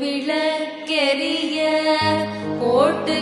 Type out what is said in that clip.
விளக்கெரிய கோட்டு